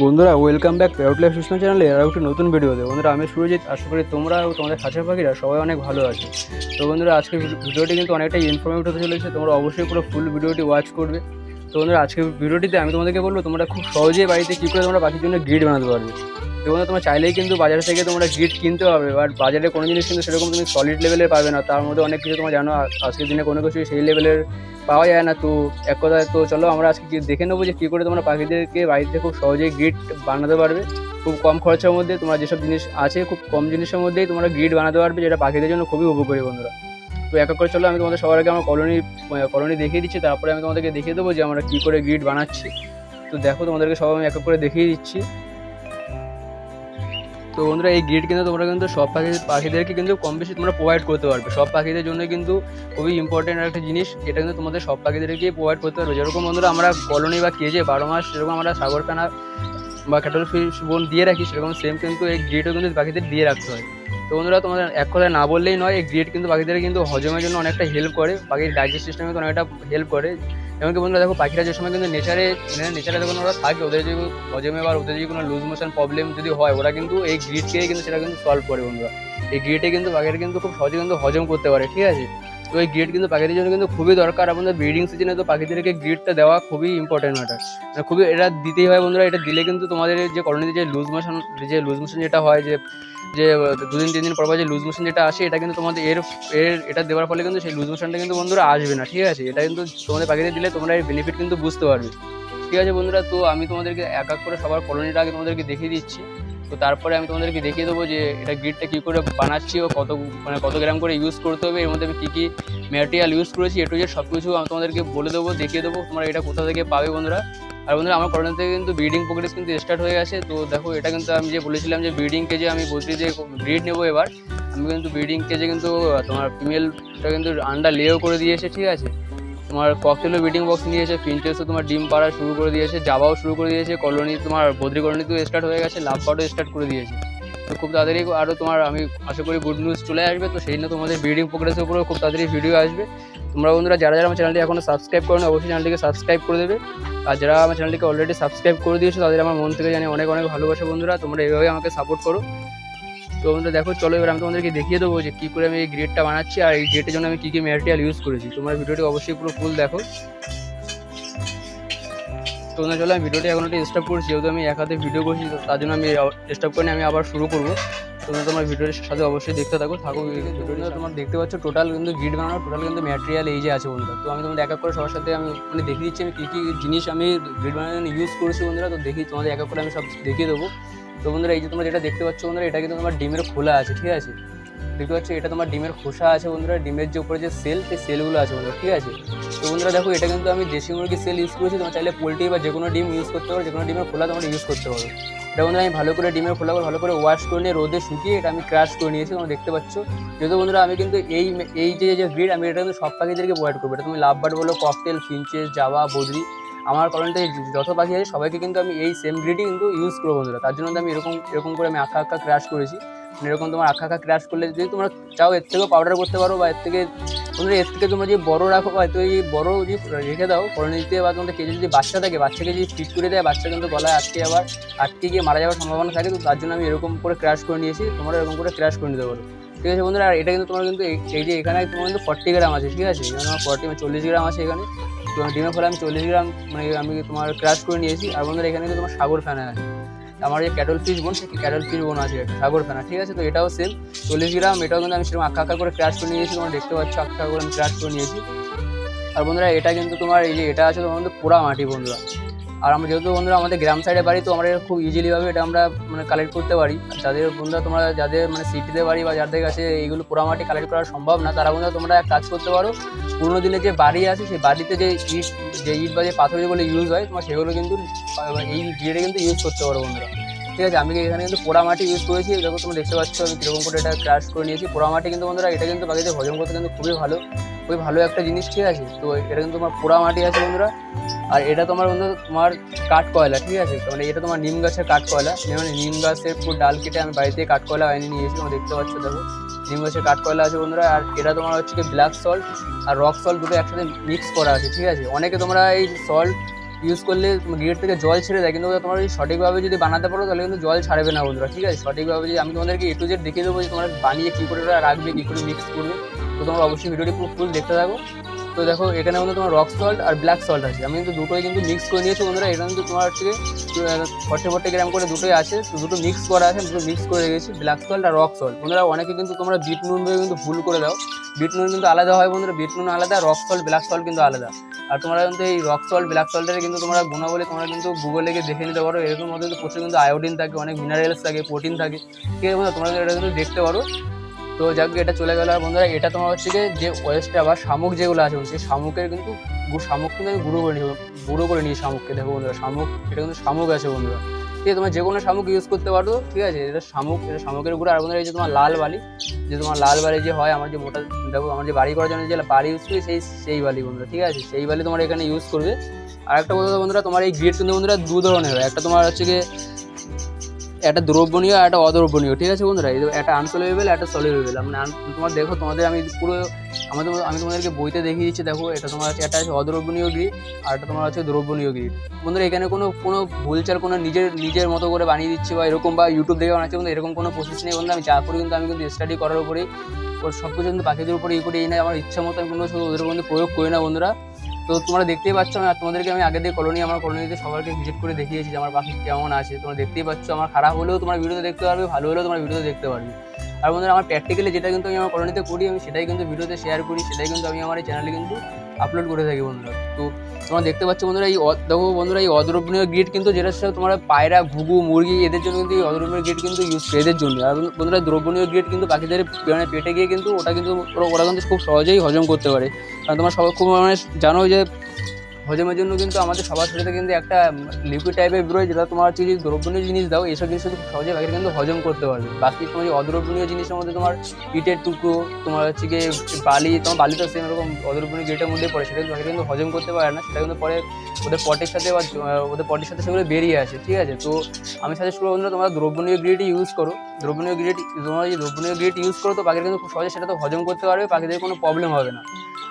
বন্ধুরা welcome back parrot life Sushma চ্যানেলে আরও একটি নতুন ভিডিওতে বন্ধুরা, আমি সুরজিৎ, আশা করি তোমরা ও তোমাদের কাছের পাখিরা সবাই অনেক ভালো আছে। তো বন্ধুরা, আজকের ভিডিওটি কিন্তু অনেকটাই ইনফরমেটিভ হতে চলেছে। তোমরা অবশ্যই পুরো ফুল ভিডিওটি ওয়াচ করবে। তো বন্ধুরা, আজকের ভিডিওটিতে আমি তোমাদেরকে বলব, তোমরা খুব সহজেই বাড়িতে কী করে তোমরা পাখির জন্য গ্রিড বানাতে পারবে। তো বন্ধুরা তোমরা চাইলেই কিন্তু বাজার থেকে তোমরা গিট কিনতে হবে বাট বাজারে কোনো জিনিস কিন্তু সেরকম তুমি সলিড লেভেলের পাবে না। তার মধ্যে অনেক কিছু তোমরা জানো আজকের দিনে কোনো কিছু সেই লেভেলের পাওয়া যায় না। তো এক কথায় তো চলো, আমরা আজকে দেখে নেব যে কী করে তোমরা পাখিদেরকে বাড়িতে খুব সহজেই গিট বানাতে পারবে। খুব কম খরচের মধ্যে তোমার যেসব জিনিস আছে, খুব কম জিনিসের মধ্যেই তোমরা গ্রিড বানাতে পারবে, যেটা পাখিদের জন্য খুবই উপকারী বন্ধুরা। তো এক এক করে চলো, আমি তোমাদের সবার আগে আমার কলোনি কলোনি দেখিয়ে দিচ্ছি। তারপরে আমি তোমাদেরকে দেখিয়ে দেবো যে আমরা কী করে গ্রিড বানাচ্ছি। তো দেখো, তোমাদেরকে সব আমি এক এক করে দেখিয়ে দিচ্ছি। তো বন্ধুরা, এই গ্রিড কিন্তু তোমরা কিন্তু সব পাখি পাখিদেরকে কিন্তু কম বেশি তোমরা প্রোভাইড করতে পারবে। সব পাখিদের জন্য কিন্তু খুবই ইম্পর্টেন্ট একটা জিনিস, এটা কিন্তু তোমাদের সব পাখিদেরকে প্রোভাইড করতে পারবে। যেরকম বন্ধুরা, আমরা কলোনি বা কেজে বারো মাস যেরকম আমরা সাগর কানা বা ক্যাটল ফিশ বোন দিয়ে রাখি, সেরকম সেম কিন্তু এই গ্রিডও কিন্তু পাখিদের দিয়ে রাখতে হয়। তো বন্ধুরা, তোমাদের এক কথায় না বললেই নয়, এই গ্রিড কিন্তু পাখিদের কিন্তু হজমের জন্য অনেকটা হেল্প করে, পাখির ডাইজেস্ট সিস্টেমে অনেকটা হেল্প করে। এমনকি বন্ধুরা দেখো, পাখিরা যে সময় কিন্তু নেচারে নেচারে যখন ওরা থাকে, ওদের যদি হজমে বা ওদের যদি কোনো লুজ মোশন প্রবলেম যদি হয়, ওরা কিন্তু এই গ্রিডকে কিন্তু সেটা কিন্তু সলভ করে বন্ধুরা। এই গ্রিডে কিন্তু পাখিরা কিন্তু খুব সহজে কিন্তু হজম করতে পারে, ঠিক আছে? তো এই গ্রিড কিন্তু পাখিদের জন্য কিন্তু খুবই দরকার আমাদের ব্রিডিং সিজনে তো পাখিদেরকে গ্রিডটা দেওয়া খুবই ইম্পর্টেন্ট ম্যাটার মানে খুবই এটা দিতেই হয় বন্ধুরা, এটা দিলে কিন্তু তোমাদের যে কলোনিতে যে লুজ মোশন যে লুজ মোশন যেটা হয়, যে যে, দুদিন, তিন দিন পর পর যে লুজ মোশন যেটা আসে, এটা কিন্তু তোমাদের এর এর, এটা দেওয়ার ফলে কিন্তু সেই লুজ মোশনটা কিন্তু বন্ধুরা আসবে না, ঠিক আছে? এটা কিন্তু তোমাদের পাখিদের দিলে তোমরা এর বেনিফিট কিন্তু বুঝতে পারবে। ঠিক আছে বন্ধুরা, তো আমি তোমাদেরকে এক এক করে সবার কলোনিটা আগে তোমাদেরকে দেখিয়ে দিচ্ছি। তো তারপরে আমি তোমাদেরকে দেখিয়ে দেবো যে এটা গ্রিডটা কী করে বানাচ্ছি ও কত মানে কত গ্রাম করে ইউজ করতে হবে, এর মধ্যে আমি কী কী ম্যাটেরিয়াল ইউজ করেছি এটু যে সব কিছু আমি তোমাদেরকে বলে দেবো, দেখিয়ে দেবো, তোমরা এটা কোথা থেকে পাবে বন্ধুরা। আর বন্ধুরা, আমার করোনা থেকে কিন্তু ব্রিডিং প্রোগ্রেস কিন্তু স্টার্ট হয়ে গেছে, তো দেখো এটা কিন্তু আমি যে বলেছিলাম যে ব্রিডিং কেজে আমি বলছি যে ব্রিড নেব এবার, আমি কিন্তু ব্রিডিং কেজে কিন্তু তোমার ফিমেলটা কিন্তু আন্ডা লেও করে দিয়েছে ঠিক আছে? তোমার ককটেলও ব্রিডিং বক্স নিয়েছে ফিনচেসও তোমার ডিম পাড়া শুরু করে দিয়েছে, জাবাও শুরু করে দিয়েছে, কলোনি তোমার বদ্রি কলোনিতেও স্টার্ট হয়ে গেছে লাভ পাটও স্টার্ট করে দিয়েছে। তো খুব তাড়াতাড়ি আরও তোমার আমি আশা করি গুড নিউজ চলে আসবে, তো সেই জন্য তোমাদের ব্রিডিং প্রোগ্রেসের উপরেও খুব তাড়াতাড়ি ভিডিও আসবে। তোমরা বন্ধুরা যারা যারা আমার চ্যানেলটি এখনও সাবস্ক্রাইব করো অবশ্যই চ্যানেলটিকে সাবস্ক্রাইব করে দেবে। আর যারা আমার চ্যানেলটিকে অলরেডি সাবস্ক্রাইব করে দিয়েছ, তাদের আমার মন থেকে জানি অনেক অনেক ভালোবাসা বন্ধুরা, তোমরা এইভাবে আমাকে সাপোর্ট করো। তো বন্ধুরা দেখো, চলো এবার আমি তোমাদেরকে দেখিয়ে দেবো যে কী করে আমি এই গ্রেডটা বানাচ্ছি আর এই গ্রেডের জন্য আমি কী কী ম্যাটেরিয়াল ইউজ করেছি। তোমরা ভিডিওটি অবশ্যই পুরো ফুল দেখো। তো বন্ধুরা চলো, আমি ভিডিওটি এখন একটু স্টপ করছি। যেহেতু আমি এক হাতে ভিডিও করছি তার জন্য আমি স্টপ করে আমি আবার শুরু করব। তোমরা তোমার ভিডিওর সাথে অবশ্যই দেখতে থাকো থাকো তোমার দেখতে পাচ্ছ টোটাল কিন্তু গ্রিড বানানো টোটাল কিন্তু ম্যাটেরিয়াল এই যে আছে বন্ধুরা। তো আমি তোমাদের এক এক করে সবার সাথে আমি মানে দেখিয়ে দিচ্ছি আমি কী কী জিনিস আমি গ্রিড বানানো ইউজ করেছি বন্ধুরা। তো দেখি তোমাদের এক এক করে আমি সব দেখিয়ে দেবো। তো বন্ধুরা, এই যে তোমরা যেটা দেখতে পাচ্ছ বন্ধুরা, এটা কিন্তু তোমার ডিমের খোলা আছে, ঠিক আছে? দেখতে পাচ্ছ, এটা তোমার ডিমের খোসা আছে বন্ধুরা, ডিমের যে উপরে যে সেল সেই সেলগুলো আছে বন্ধুরা, ঠিক আছে? তো বন্ধুরা, দেখো, এটা কিন্তু আমি দেশি মুরগির সেল ইউজ করেছি, তোমার চাইলে পোলট্রি বা যে কোনো ডিম ইউজ করতে পারো যে কোনো ডিমের খোলা তোমরা ইউজ করতে পারো। এটা বন্ধুরা, আমি ভালো করে ডিমের খোলা করে, ভালো করে ওয়াশ করে নিয়ে রোদে শুকিয়ে এটা আমি ক্রাশ করে নিয়েছি, তোমরা দেখতে পাচ্ছ। যেহেতু বন্ধুরা, আমি কিন্তু এই এই যে যে গ্রিড আমি এটা কিন্তু সব পাখিদেরকে প্রোভাইড করব। এটা তুমি লাভ বার্ড বলো ককটেল ফিনচেস জাবা, বদ্রি আমার কলোনিতে যত পাখি আছে, সবাইকে কিন্তু আমি এই সেম গ্রিডই কিন্তু ইউজ করব বন্ধুরা। তার জন্য আমি এরকম এরকম করে আমি আঁকা আঁকা ক্র্যাশ করেছি। মানে এরকম তোমার আঁকা আঁকা ক্র্যাশ করলে যদি তোমরা চাও এর থেকেও পাউডার করতে পারো বা এর থেকে তোমরা এর থেকে তোমরা যদি বড়ো রাখো বা এই বড় যদি রেখে দাও কলোনিতে বা তোমাদের কেজি যদি বাচ্চা থাকে, বাচ্চাকে যদি ফিট করে দেয়, বাচ্চা কিন্তু গলায় আটকে আবার, আটকে গিয়ে মারা যাওয়ার সম্ভাবনা থাকে, তো তার জন্য আমি এরকম করে ক্র্যাশ করে নিয়েছি। তোমরা এরকম করে ক্র্যাশ করে নিতে পারো। ঠিক আছে বন্ধুরা? আর এটা কিন্তু তোমার কিন্তু এই যে এখানে তোমার কিন্তু ফর্টি গ্রাম আছে, ঠিক আছে? আমার ফর্টি চল্লিশ গ্রাম আছে এখানে। ডিমের ফলে আমি চল্লিশ গ্রাম মানে আমি তোমার ক্রাশ করে নিয়েছি। আর বন্ধুরা, এখানে কিন্তু তোমার সাগর ফ্যানা আছে। আমার যে ক্যাটল ফিশ বোন সে ক্যাটল ফিশ বোন আছে, একটা সাগর ফেনা, ঠিক আছে? তো এটাও সেম চল্লিশ গ্রাম, এটাও কিন্তু আমি সেরকম আঁকা আঁকা করে ক্রাশ করে নিয়েছি, তোমরা দেখতে পাচ্ছ, আঁকা আঁকা করে আমি ক্রাশ করে নিয়েছি। আর বন্ধুরা, এটা কিন্তু তোমার এই যে, এটা আছে তোমার কিন্তু পোড়া মাটি, বন্ধুরা। আর আমরা যেহেতু বন্ধুরা, আমাদের গ্রাম সাইডে বাড়ি তো আমরা খুব ইজিলিভাবে এটা আমরা মানে কালেক্ট করতে পারি। যাদের বন্ধুরা তোমরা যাদের মানে সিটিতে বাড়ি বা যাদের কাছে এইগুলো পোড়ামাটি কালেক্ট করা সম্ভব না, তারা বন্ধুরা তোমরা এক কাজ করতে পারো। পুরোনো দিনে যে বাড়ি আছে, সেই বাড়িতে যে ইট যে ইট বা যে পাথর যেগুলো ইউজ হয়, তোমার সেগুলো কিন্তু, এই গ্রিডে কিন্তু ইউজ করতে পারো বন্ধুরা। ঠিক আছে, আমি এখানে কিন্তু পোড়া মাটি ইউজ করেছি দেখো তোমরা দেখতে পাচ্ছ, আমি কীরকম করে এটা ক্রাশ করে নিয়েছি। পোড়া মাটি কিন্তু বন্ধুরা, এটা কিন্তু বাকিতে হজম করতে কিন্তু খুবই ভালো খুবই ভালো একটা জিনিস, ঠিক আছে? তো এটা কিন্তু তোমার পোড়া মাটি আছে বন্ধুরা, আর এটা তোমার বন্ধু তোমার কাঠ কয়লা ঠিক আছে? মানে এটা তোমার নিম গাছের কাঠ কয়লা মানে নিম গাছের পুরো ডাল কেটে আমি বাড়িতে কাঠ কয়লা এনে নিয়েছি, তোমরা দেখতে পাচ্ছ, দেখো। নিম গাছের কাঠ কয়লা আছে বন্ধুরা, আর এটা তোমার হচ্ছে ব্ল্যাক সল্ট আর রক সল্ট দুটো একসাথে মিক্স করা আছে, ঠিক আছে? অনেকে তোমরা এই সল্ট ইউজ করলে গ্রিড থেকে জল ছেড়ে দেয়। কিন্তু তোমার যদি সঠিকভাবে যদি বানাতে পারো, তাহলে কিন্তু জল ছাড়বে না বন্ধুরা, ঠিক আছে? সঠিকভাবে যদি আমি তোমাদেরকে এ টু জেড দেখিয়ে দেবো যে তোমরা বানিয়ে কী করে রাখবে, কী করে মিক্স করবে, তো তোমরা অবশ্যই ভিডিওটি পুরো ফুল দেখতে থাকো। তো দেখো, এখানে কিন্তু তোমার রক সল্ট আর ব্ল্যাক সল্ট আছে। আমি কিন্তু দুটোই কিন্তু মিক্স করে নিয়েছি বন্ধুরা। এটা কিন্তু তোমার হচ্ছে ফর্টি ফর্টি গ্রাম করে দুটোই আছে। তো দুটো মিক্স করা আছে, দুটো মিক্স করে রেখেছি ব্ল্যাক সল্ট আর রক সল্ট বন্ধুরা, অনেকে কিন্তু তোমরা বিট নুন কিন্তু ভুল করে দাও। বিট নুন কিন্তু আলাদা হয় বন্ধুরা। বিট নুন আলাদা রক সল্ট ব্ল্যাক সল্ট কিন্তু আলাদা। আর তোমরা কিন্তু এই রক সল্ট ব্ল্যাক সল্টের কিন্তু তোমরা গুণাবলী তোমরা কিন্তু গুগলে গিয়ে দেখে নিতে পারো। এরকম মধ্যে কিন্তু প্রচুর কিন্তু আয়োডিন থাকে, অনেক মিনারেলস থাকে প্রোটিন থাকে। ঠিক আছে তোমরা এটা কিন্তু দেখতে পারো। তো যাক এটা চলে গেল। আর বন্ধুরা, এটা তোমার হচ্ছে যে ওয়েস্টটা বা শামুক যেগুলো আছে সেই শামুকের কিন্তু শামুক কিন্তু আমি গুঁড়ো করে নিই গুঁড়ো করে নিই শামুককে। দেখো বন্ধুরা, শামুক, এটা কিন্তু শামুক আছে বন্ধুরা। ঠিক আছে, তোমার যে কোনো শামুক ইউজ করতে পারো, ঠিক আছে? এটা শামুক, এটা শামুকের গুঁড়ো। আর বন্ধুরা, এই যে তোমার লাল বালি, যে তোমার লাল বালি যে হয়, আমার যে মোটা, দেখো, আমার যে বাড়ি করার জন্য যে বালি ইউজ করি, সেই সেই বালি বন্ধুরা, ঠিক আছে? সেই বালি তোমার এখানে ইউজ করবে। আর একটা বন্ধুরা, তোমার এই গ্রিড কিন্তু বন্ধুরা দু ধরনের হয়। একটা তোমার হচ্ছে গিয়ে একটা দ্রব্যনীয় আর একটা অদ্রব্যনীয়, ঠিক আছে বন্ধুরা? একটা আনসলিউবেল একটা সলিউবেল মানে তোমার দেখো, তোমাদের আমি পুরো, আমাদের আমি তোমাদেরকে বইতে দেখিয়ে দিচ্ছি, দেখো, এটা তোমার একটা আছে অদ্রব্যনীয় গ্রিড আর একটা তোমার হচ্ছে দ্রব্যনীয় গ্রিড বন্ধুরা, এখানে কোনো কোনো ভুলচাল কোনো নিজের নিজের মতো করে বানিয়ে দিচ্ছি বা এরকম বা ইউটিউব দেখে বানাচ্ছি কিন্তু এরকম কোনো প্রসেস নেই বন্ধু আমি যা করি কিন্তু আমি কিন্তু স্টাডি করার উপরেই, ওর সব কিছু কিন্তু পাখিদের উপরে ই করি, এই না আমার ইচ্ছা মতো আমি কোনো ওদের মধ্যে প্রয়োগ করি না, বন্ধুরা। তো তোমরা দেখতেই পাচ্ছ আমি তোমাদেরকে আমি আগে দিয়ে কলোনি আমার কলোনিতে সবাইকে ভিজিট করে দেখিয়েছি যে আমার পাখি কেমন আছে। তোমরা দেখতেই পাচ্ছ আমার খারাপ হলেও তোমার ভিডিওতে দেখতে পারবে, ভালো হলেও তোমার ভিডিওতে দেখতে পারবে। আর বন্ধুরা, আমার প্র্যাকটিক্যালি যেটা কিন্তু আমি আমার কলোনিতে করি, আমি সেটাই কিন্তু ভিডিওতে শেয়ার করি, সেটাই কিন্তু আমি আমার এই চ্যানেলে কিন্তু আপলোড করে থাকি বন্ধুরা। তো তোমরা দেখতে পাচ্ছ বন্ধুরা, এই দেখো বন্ধুরা, এই অদ্রবণীয় গ্রিড কিন্তু যেটা সেটা তোমার পায়রা, ঘুঘু, মুরগি, এদের জন্য কিন্তু এই অদ্রবণীয় গ্রিড কিন্তু ইউজ এদের জন্য। আর বন্ধুরা দ্রবণীয় গ্রিড কিন্তু পাখিদের মানে পেটে গিয়ে কিন্তু ওটা কিন্তু ওরা- ওরা কিন্তু খুব সহজেই হজম করতে পারে। কারণ তোমার সবাই খুব মানে জানো যে হজমের জন্য কিন্তু আমাদের সবার শরীরে কিন্তু একটা লিকুইড টাইপের বেরোয় যেটা তোমার হচ্ছে যদি দ্রবণীয় জিনিস দাও এইসব জিনিস খুব সহজে পাখিরা কিন্তু হজম করতে পারবে। বাকি তোমার এই অদ্রবণীয় জিনিসের মধ্যে তোমার ইটের টুকরো, তোমার হচ্ছে গিয়ে বালি, তোমার বালি তো সেম এরকম অদ্রবণীয় গেটের মধ্যে পড়ে, সেটা কিন্তু পাখিরা কিন্তু হজম করতে পারে না, সেটা কিন্তু পরে ওদের পটের সাথে বা ওদের পটের সাথে সেগুলো বেরিয়ে আসে, ঠিক আছে? তো আমি সাজেস্ট করব বন্ধুরা, তোমরা দ্রবণীয় গ্রিডই ইউজ করো। দ্রবণীয় গ্রিড তোমরা যদি দ্রবণীয় গ্রিড ইউজ করো, তো পাখিরা কিন্তু খুব সহজে সেটা তো হজম করতে পারবে পাখিদের কোনো প্রবলেম হবে না।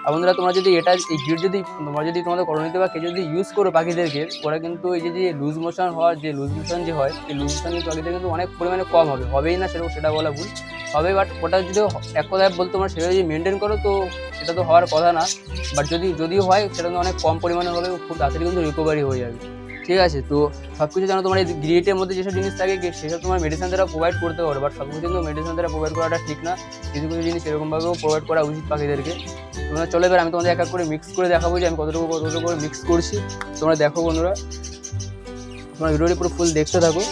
আর বন্ধুরা, তোমরা যদি এটা, এই গিট যদি, তোমরা যদি তোমাদের করণীতে বা কেউ যদি ইউজ করো পাখিদেরকে, ওরা কিন্তু এই যে লুজ মোশন হওয়ার যে লুজ মোশন যে হয় সেই লুজ মোশন কিন্তু পাখিদের কিন্তু অনেক পরিমাণে কম হবে। হবেই না সেরকম সেটা বলা ভুল। হবে বাট ওটা যদি এক কথায় বলতে তোমরা, সেটা যদি মেনটেন করো, তো সেটা তো হওয়ার কথা না। বাট যদি যদিও হয়, সেটা কিন্তু অনেক কম পরিমাণে হবে খুব তাড়াতাড়ি কিন্তু রিকভারি হয়ে যাবে। ঠিক আছে? তো সব কিছু জানো তোমার এই গ্রিয়েটের মধ্যে যেসব জিনিস থাকে সেসব তোমার মেডিসিন দ্বারা প্রোভাইড করতে পারো। বাট সব কিছু কিন্তু মেডিসিন দ্বারা প্রোভাইড করাটা ঠিক না। কিছু কিছু জিনিস এরকমভাবেও প্রোভাইড করা উচিত পাখিদেরকে তোমরা চলে এবার আমি তোমাদের এক এক করে মিক্স করে দেখাবো যে আমি কতটুকু কতটুকু করে মিক্স করছি। তোমরা দেখো বন্ধুরা। তোমরা ভিডিওটি পুরো ফুল দেখতে থাকো।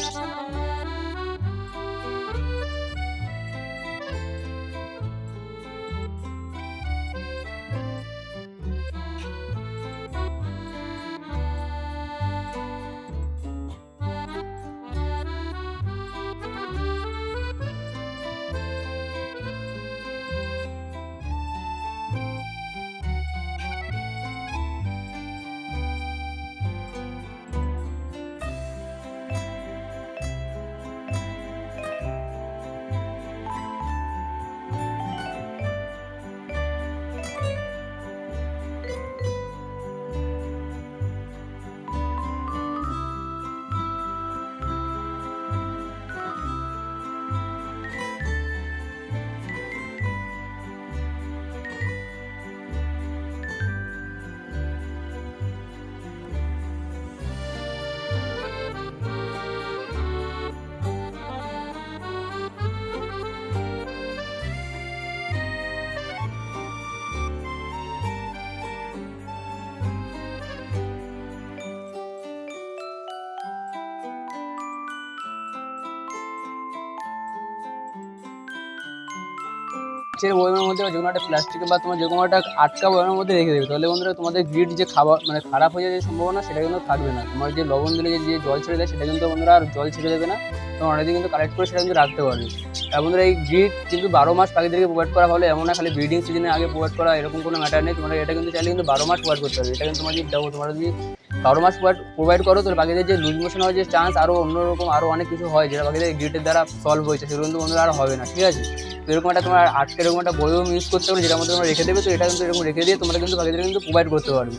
কাচের বয়মের মধ্যে বা যে কোনো একটা প্লাস্টিক বা তোমার যে কোনো একটা আটকা বয়মের মধ্যে রেখে দেবে, তাহলে বন্ধুরা তোমাদের গ্রিড যে খাবার মানে খারাপ হয়ে যাওয়ার যে সম্ভাবনা, সেটা কিন্তু থাকবে না। তোমার যে লবণ দিলে, যে- জল ছেড়ে দেয়, সেটা কিন্তু বন্ধুরা আর জল ছেড়ে দেবে না। তোমার অনেকদিন কিন্তু কালেক্ট করে সেটা কিন্তু রাখতে পারবে। আর বন্ধুরা এই গ্রিড কিন্তু বারো মাস পাখিদেরকে প্রোভাইড করা হলে এমন না, খালি ব্রিডিং সিজনে আগে প্রোভাইড করা, এরকম কোনো ম্যাটার নেই। তোমরা এটা কিন্তু চাইলে কিন্তু বারো মাস প্রোভাইড করতে হবে এটা কিন্তু তোমার যদি তোমরা যদি বারো মাস প্রোভাইড করো, তাহলে পাখিদের যে লুজ মোশন হওয়ার যে চান্স আরও অন্যরকম আরও অনেক কিছু হয়, যেটা পাখিদের গ্রিডের দ্বারা সলভ হয়েছে। সেগুলো কিন্তু বন্ধুরা আর হবে না, ঠিক আছে? এরকম একটা তোমার আটকে এরকম একটা বয়ম ইউজ করতে পারো যেটা মধ্যে তোমরা রেখে দেবে, তো এটা কিন্তু এরকম রেখে দিয়ে তোমরা কিন্তু বাকিদের কিন্তু প্রোভাইড করতে পারবে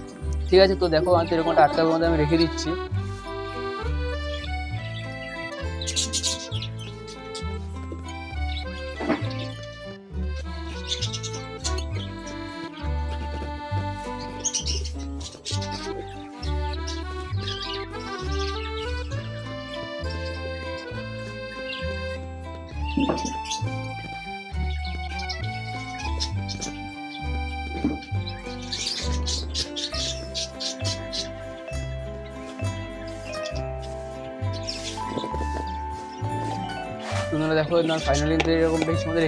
ঠিক আছে, তো দেখো আমি তো এরকম একটা আটটার মধ্যে আমি রেখে দিচ্ছি Thank you. no dejó de no final de la competición de la